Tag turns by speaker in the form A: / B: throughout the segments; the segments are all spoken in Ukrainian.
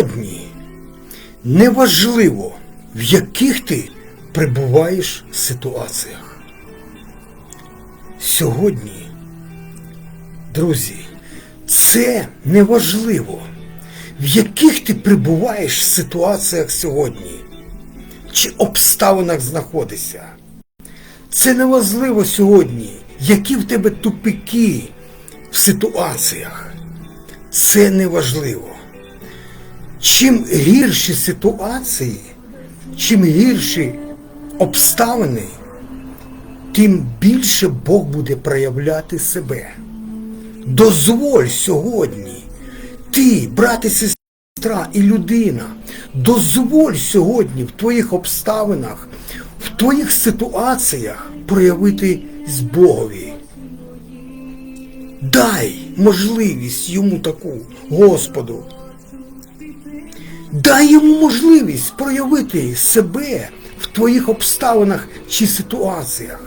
A: Сьогодні неважливо, в яких ти перебуваєш ситуаціях. Сьогодні, друзі, це неважливо, в яких ти перебуваєш ситуаціях сьогодні, чи обставинах знаходишся. Це неважливо сьогодні, які в тебе тупики в ситуаціях. Це неважливо. Чим гірші ситуації, чим гірші обставини, тим більше Бог буде проявляти себе. Дозволь сьогодні, ти, брат і сестра і людина, дозволь сьогодні в твоїх обставинах, в твоїх ситуаціях проявити з Богові. Дай можливість йому таку, Господу. Дай йому можливість проявити себе в твоїх обставинах чи ситуаціях.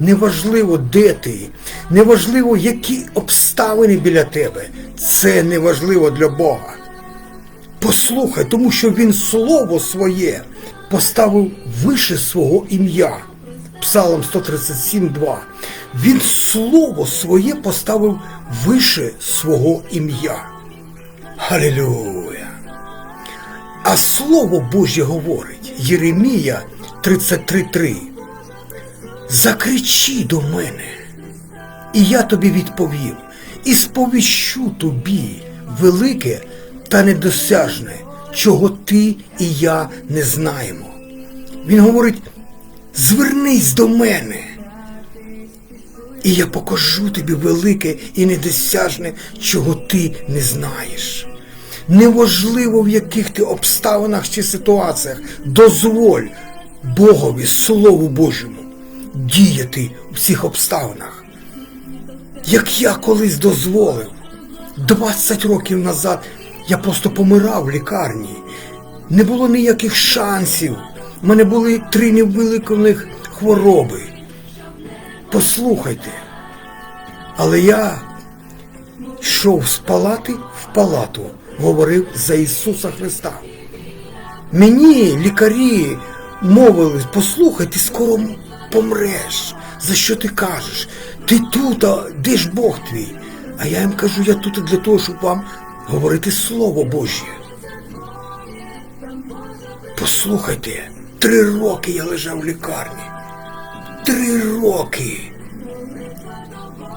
A: Неважливо, де ти, неважливо, які обставини біля тебе. Це неважливо для Бога. Послухай, тому що Він слово своє поставив вище свого ім'я. Псалом 137.2. Він слово своє поставив вище свого ім'я. Халілюя! А слово Боже говорить, Єремія 33.3. Закричи до мене, і я тобі відповім, і сповіщу тобі велике та недосяжне, чого ти і я не знаємо. Він говорить, звернись до мене, і я покажу тобі велике і недосяжне, чого ти не знаєш. Неважливо, в яких ти обставинах чи ситуаціях, дозволь Богові, Слову Божому, діяти у всіх обставинах. Як я колись дозволив, 20 років назад я просто помирав в лікарні. Не було ніяких шансів. У мене були три невиликуваних хвороби. Послухайте, але я йшов з палати в палату, говорив за Ісуса Христа. Мені лікарі мовили, послухай, ти скоро помреш. За що ти кажеш? Ти тут, а де ж Бог твій? А я їм кажу, я тут для того, щоб вам говорити Слово Боже. Послухайте, три роки я лежав в лікарні. Три роки.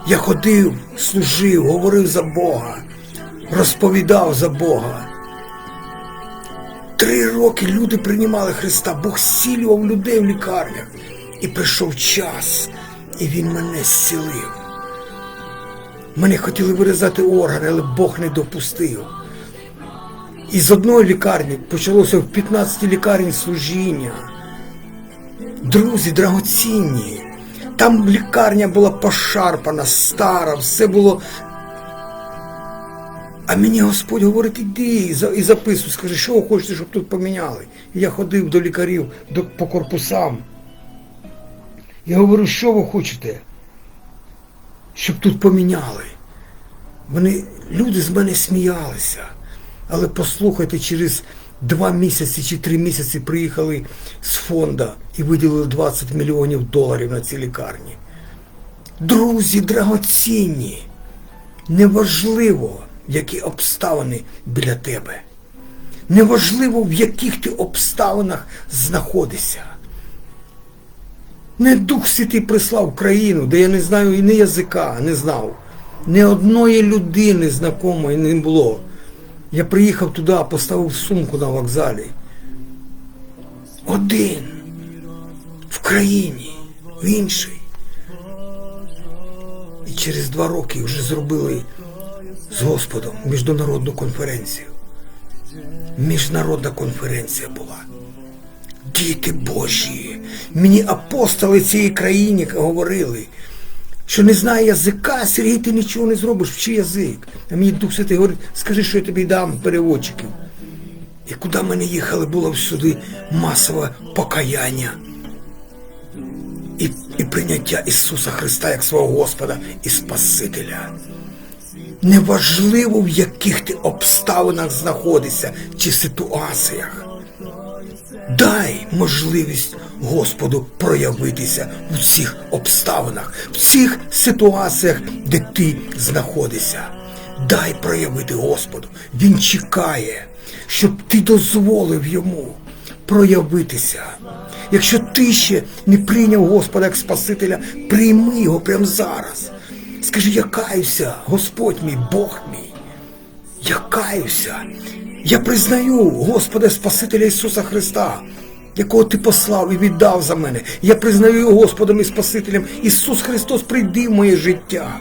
A: Я ходив, служив, говорив за Бога, розповідав за Бога. Три роки люди приймали Христа, Бог зцілював людей в лікарнях. І прийшов час, і Він мене зцілив. Мене хотіли вирізати органи, але Бог не допустив. І з одної лікарні почалося в 15 лікарні служіння. Друзі, драгоцінні. Там лікарня була пошарпана, стара, все було. А мені Господь говорить, іди і записуй, скажи, що ви хочете, щоб тут поміняли. І я ходив до лікарів до, по корпусам. Я говорю, що ви хочете, щоб тут поміняли. Вони, люди з мене сміялися. Але послухайте, через два місяці чи три місяці приїхали з фонда і виділили 20 мільйонів доларів на ці лікарні. Друзі, драгоцінні, неважливо, які обставини біля тебе. Неважливо, в яких ти обставинах знаходишся. Не Дух Святий прислав країну, де я не знаю і ні язика, не знав. Ні одної людини знакомої не було. Я приїхав туди, поставив сумку на вокзалі. Один. В країні, в іншій. І через два роки вже зробили з Господом міжнародну конференцію. Міжнародна конференція була. Діти Божі, мені апостоли цієї країни говорили, що не знає язика, Сергій, ти нічого не зробиш, вчи язик. А мені Дух Святий говорить, скажи, що я тобі дам переводчиків. І куди ми не їхали, було всюди масове покаяння і, і прийняття Ісуса Христа як свого Господа і Спасителя. Неважливо, в яких ти обставинах знаходишся чи ситуаціях. Дай можливість Господу проявитися в цих обставинах, в цих ситуаціях, де ти знаходишся. Дай проявити Господу. Він чекає, щоб ти дозволив йому проявитися. Якщо ти ще не прийняв Господа як Спасителя, прийми його прямо зараз. Скажи, я каюся, Господь мій, Бог мій. Я каюся. Я признаю Господа Спасителя Ісуса Христа, якого Ти послав і віддав за мене. Я признаю Господом і Спасителем. Ісус Христос, прийди в моє життя.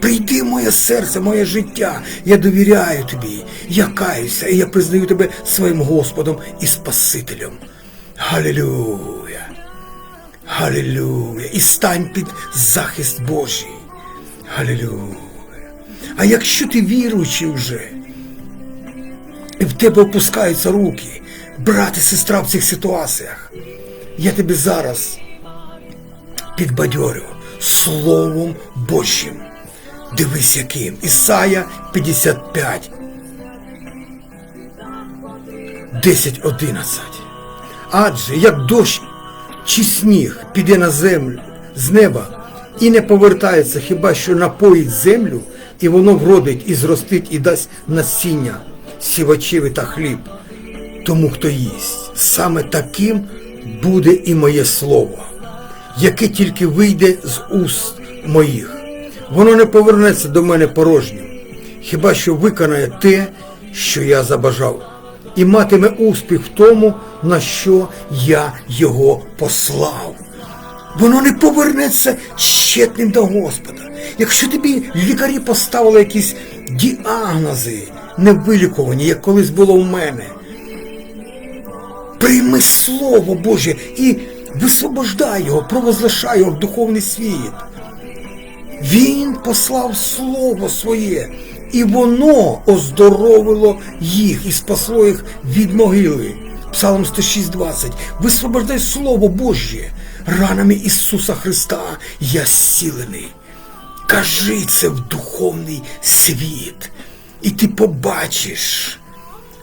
A: Прийди в моє серце, моє життя. Я довіряю тобі. Я каюся, і я признаю тебе своїм Господом і Спасителем. Галилюя! Галилюя! І стань під захист Божий. Галилюя! А якщо ти віруючий вже, і в тебе опускаються руки, брат і сестра в цих ситуаціях, я тебе зараз підбадьорю Словом Божим. Дивись яким. Ісая 55. 10.11. Адже як дощ чи сніг піде на землю з неба і не повертається, хіба що напоїть землю, і воно вродить і зростить і дасть насіння, сівачеві та хліб. Тому хто їсть, саме таким буде і моє слово, яке тільки вийде з уст моїх. Воно не повернеться до мене порожнім, хіба що виконає те, що я забажав, і матиме успіх в тому, на що я його послав. Воно не повернеться щетним до Господа. Якщо тобі лікарі поставили якісь діагнози невилікувані, як колись було в мене, прийми Слово Боже і висвобождай його, провозглашай його в духовний світ. Він послав Слово своє, і воно оздоровило їх і спасло їх від могили. Псалом 106.20. Висвобождай Слово Божє. Ранами Ісуса Христа я зцілений. Кажи це в духовний світ, і ти побачиш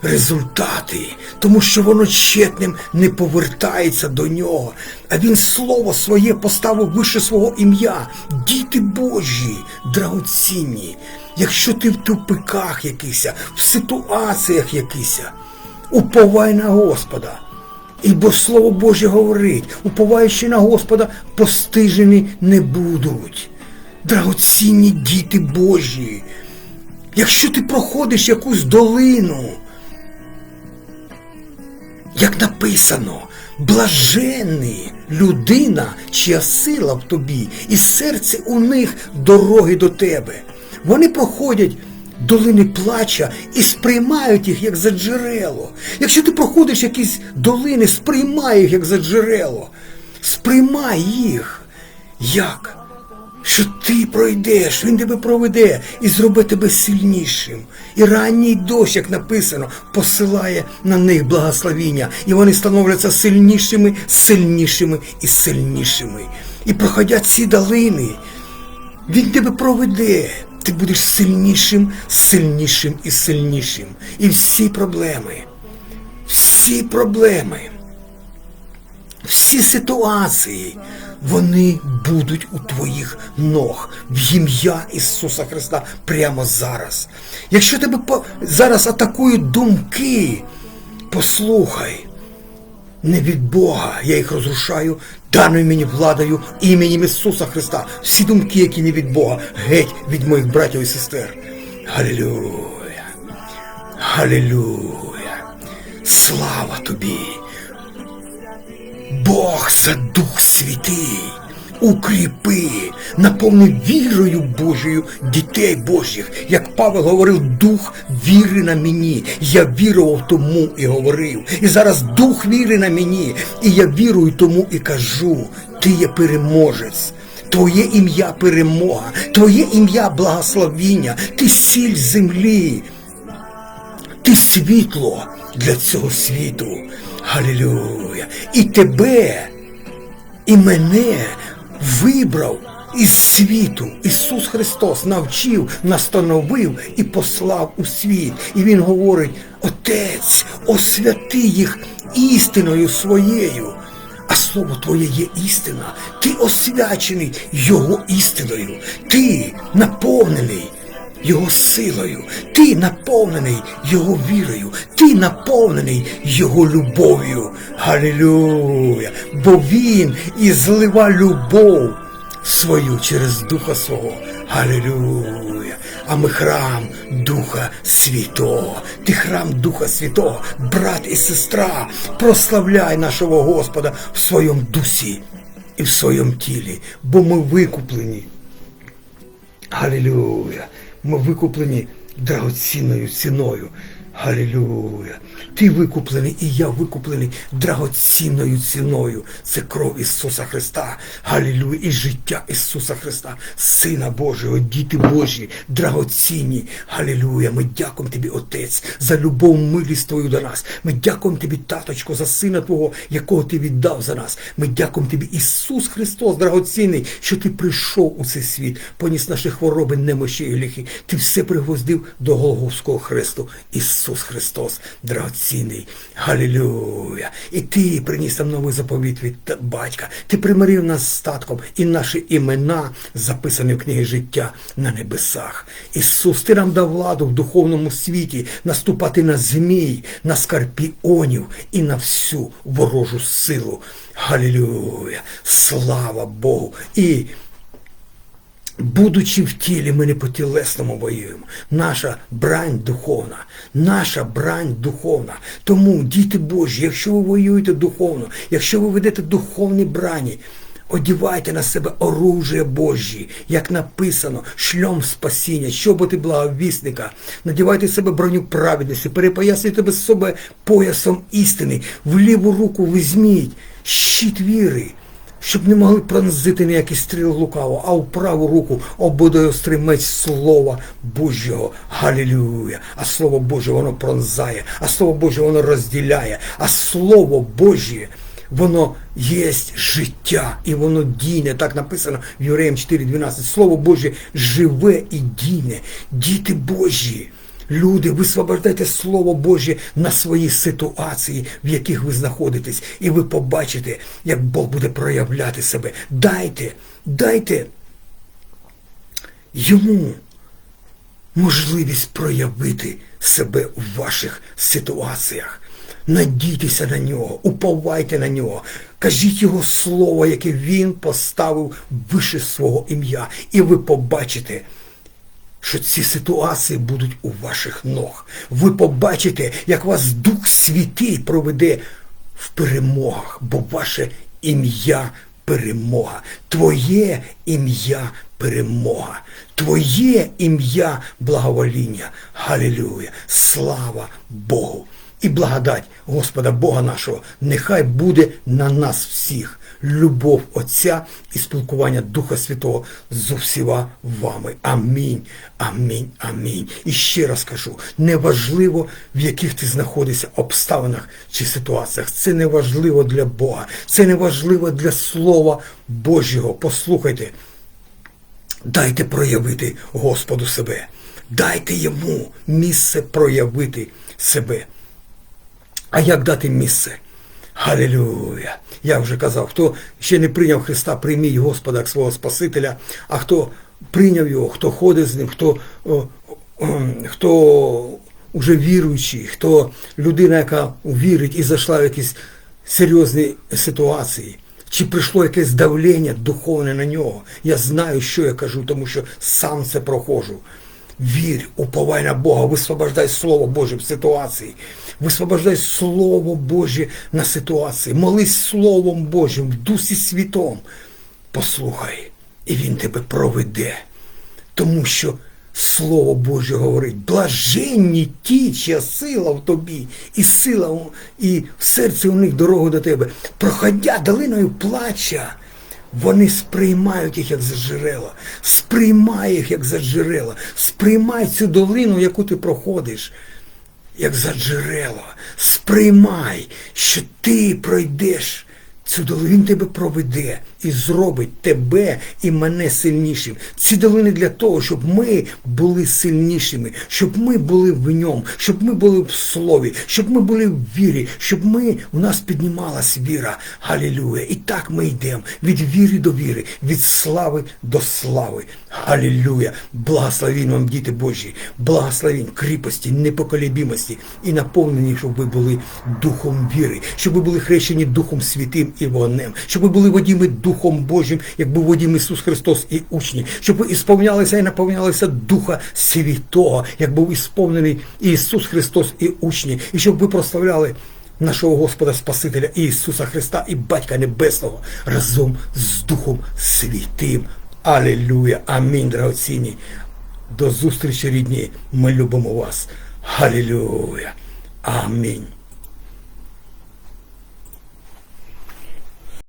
A: результати, тому що воно четним не повертається до нього. А він слово своє поставив вище свого ім'я. Діти Божі, драгоцінні. Якщо ти в тупиках якихось, в ситуаціях якихось, уповай на Господа. Ібо Слово Боже говорить, уповаючи на Господа, постижені не будуть. Драгоцінні діти Божі. Якщо ти проходиш якусь долину, як написано, блаженний людина, чия сила в тобі, і серце у них дороги до тебе. Вони проходять долини плача і сприймають їх як за джерело. Якщо ти проходиш якісь долини, сприймай їх як за джерело. Сприймай їх. Як? Що ти пройдеш, він тебе проведе і зробить тебе сильнішим. І ранній дощ, як написано, посилає на них благословіння, і вони становляться сильнішими, сильнішими і сильнішими. І проходять ці долини, він тебе проведе. Ти будеш сильнішим, сильнішим і сильнішим. І всі проблеми, всі проблеми, всі ситуації, вони будуть у твоїх ног в ім'я Ісуса Христа прямо зараз. Якщо тебе по... зараз атакують думки, послухай. Не від Бога я їх розрушаю, даною мені владою іменем Ісуса Христа. Всі думки, які не від Бога, геть від моїх братів і сестер. Галілюя! Галілюя! Слава тобі! Бог це Дух Святий. Укріпи, наповни вірою Божою дітей Божих. Як Павел говорив, дух віри на мені. Я вірував тому і говорив. І зараз дух віри на мені. І я вірую тому і кажу, ти є переможець. Твоє ім'я перемога, Твоє ім'я благословіння, ти сіль землі, ти світло для цього світу. Галилюя! І тебе, і мене вибрав із світу Ісус Христос навчив, настановив і послав у світ. І Він говорить: Отець, освяти їх істиною своєю. А слово Твоє є істина. Ти освячений Його істиною. Ти наповнений Його силою. Ти наповнений Його вірою. Ти наповнений Його любов'ю. Галилюя! Бо Він і злива любов свою через Духа Свого. Галилюя! А ми храм Духа Святого. Ти храм Духа Святого, брат і сестра, прославляй нашого Господа в своєму дусі і в своєму тілі, бо ми викуплені. Галилюя! Ми викуплені драгоцінною ціною. Галилюя! Ти викуплений і я викуплений драгоцінною ціною. Це кров Ісуса Христа. Галилюя! І життя Ісуса Христа, Сина Божого, діти Божі, драгоцінні. Галилюя! Ми дякуємо Тобі, Отець, за любов, милість Твою до нас. Ми дякуємо Тобі, Таточко, за Сина Твого, якого Ти віддав за нас. Ми дякуємо Тобі, Ісус Христос, драгоцінний, що Ти прийшов у цей світ, поніс наші хвороби, немощі і гріхи. Ти все пригвоздив до Голговського хресту. Ісус Христос, драгоцінний. Галилюя! І Ти приніс нам новий заповіт від батька. Ти примирив нас з статком, і наші імена записані в книгі життя на небесах. Ісус, Ти нам дав владу в духовному світі наступати на змій, на скорпіонів і на всю ворожу силу. Галилюя! Слава Богу! І Будучи в тілі, ми не по тілесному воюємо. Наша брань духовна, наша брань духовна. Тому, діти Божі, якщо ви воюєте духовно, якщо ви ведете духовні брані, одівайте на себе оружие Божі, як написано, шльом спасіння, щоботи благовісника, надівайте себе броню праведності, перепоясуйте без себе поясом істини, в ліву руку візьміть щит віри щоб не могли пронзити ніякі стріл лукаво, а в праву руку обудає острий меч Слова Божого. Галілюя! А Слово Боже воно пронзає, а Слово Боже воно розділяє, а Слово Боже воно є життя і воно дійне. Так написано в Євреям 4.12. Слово Боже живе і дійне. Діти Божі. Люди, висвобождайте Слово Боже на свої ситуації, в яких ви знаходитесь, і ви побачите, як Бог буде проявляти себе. Дайте, дайте йому можливість проявити себе в ваших ситуаціях. Надійтеся на нього, уповайте на нього, кажіть його слово, яке він поставив вище свого ім'я, і ви побачите що ці ситуації будуть у ваших ног. Ви побачите, як вас Дух Святий проведе в перемогах, бо ваше ім'я перемога. Твоє ім'я перемога. Твоє ім'я благовоління. Галилюя! Слава Богу! І благодать Господа Бога нашого нехай буде на нас всіх. Любов Отця і спілкування Духа Святого з усіма вами. Амінь. Амінь. Амінь. І ще раз кажу, неважливо, в яких ти знаходишся обставинах чи ситуаціях. Це не важливо для Бога. Це не важливо для Слова Божого. Послухайте. Дайте проявити Господу себе. Дайте йому місце проявити себе. А як дати місце? Галилюя! Я вже казав, хто ще не прийняв Христа, прийміть Господа як свого Спасителя, а хто прийняв його, хто ходить з ним, хто, о, о, хто вже віруючий, хто людина, яка вірить і зайшла в якісь серйозні ситуації. Чи прийшло якесь давлення духовне на нього? Я знаю, що я кажу, тому що сам це проходжу. Вірь, уповай на Бога, висвобождай Слово Боже в ситуації. Висвобождай Слово Боже на ситуації. Молись Словом Божим в Дусі Світом. Послухай, і Він тебе проведе. Тому що Слово Боже говорить, блаженні ті, чия сила в тобі, і сила, і в серці у них дорогу до тебе. Проходя долиною плача, вони сприймають їх як за джерела, сприймай їх як за джерела, сприймай цю долину, яку ти проходиш, як за джерела. Сприймай, що ти пройдеш цю долину, тебе проведе, і зробить тебе і мене сильнішим. Ці долини для того, щоб ми були сильнішими, щоб ми були в ньому, щоб ми були в слові, щоб ми були в вірі, щоб ми в нас піднімалась віра. Галілюя. І так ми йдемо від віри до віри, від слави до слави. Галілюя. Благословінь вам, діти Божі, благословінь кріпості, непоколебімості і наповнені, щоб ви були духом віри, щоб ви були хрещені Духом Святим і вогнем, щоб ви були водіми Духом Божим, як був водім Ісус Христос і учні, щоб ви ісповнялися і наповнялися Духа Святого, як був ісповнений Ісус Христос і учні, і щоб ви прославляли нашого Господа Спасителя Ісуса Христа і Батька Небесного разом з Духом Святим. Алілюя. Амінь, драгоцінні. До зустрічі, рідні. Ми любимо вас. Халілюя. Амінь.